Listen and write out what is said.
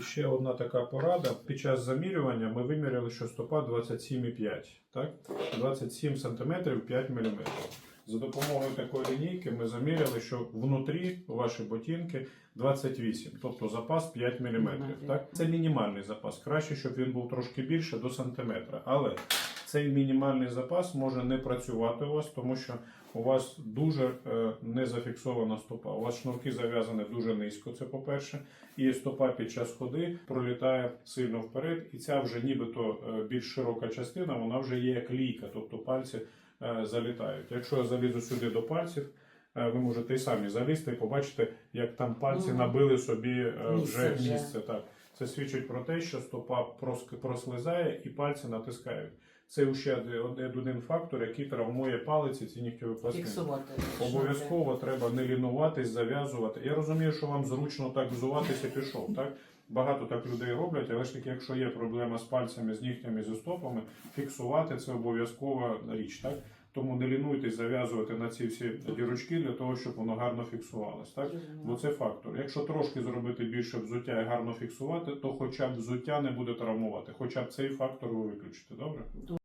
Ще одна така порада. Під час замірювання ми виміряли, що стопа 27,5, так? 27 см 5 мм. За допомогою такої лінійки ми заміряли, що внутрі ваші ботинки 28, тобто запас 5 мм. Так? Це мінімальний запас. Краще, щоб він був трошки більше до сантиметра. Але цей мінімальний запас може не працювати у вас, тому що у вас дуже е, не зафіксована стопа. У вас шнурки зав'язані дуже низько, це по-перше. І стопа під час ходи пролітає сильно вперед, і ця вже нібито е, більш широка частина, вона вже є як лійка, тобто пальці е, залітають. Якщо я залізу сюди до пальців, ви можете і самі залізти і побачите, як там пальці набили собі вже вже. місце. Так. Це свідчить про те, що стопа прос- прослизає і пальці натискають. Це ще один фактор, який травмує палиці ці нігтєві пластини. Обов'язково треба не лінуватись, зав'язувати. Я розумію, що вам зручно так взуватися пішов. Так багато так людей роблять, але ж таки, якщо є проблема з пальцями, з нігтями, зі стопами, фіксувати це обов'язкова річ. Так тому не лінуйтесь зав'язувати на ці всі дірочки для того, щоб воно гарно фіксувалось. Так бо це фактор. Якщо трошки зробити більше взуття і гарно фіксувати, то хоча б взуття не буде травмувати, хоча б цей фактор ви виключите. Добре.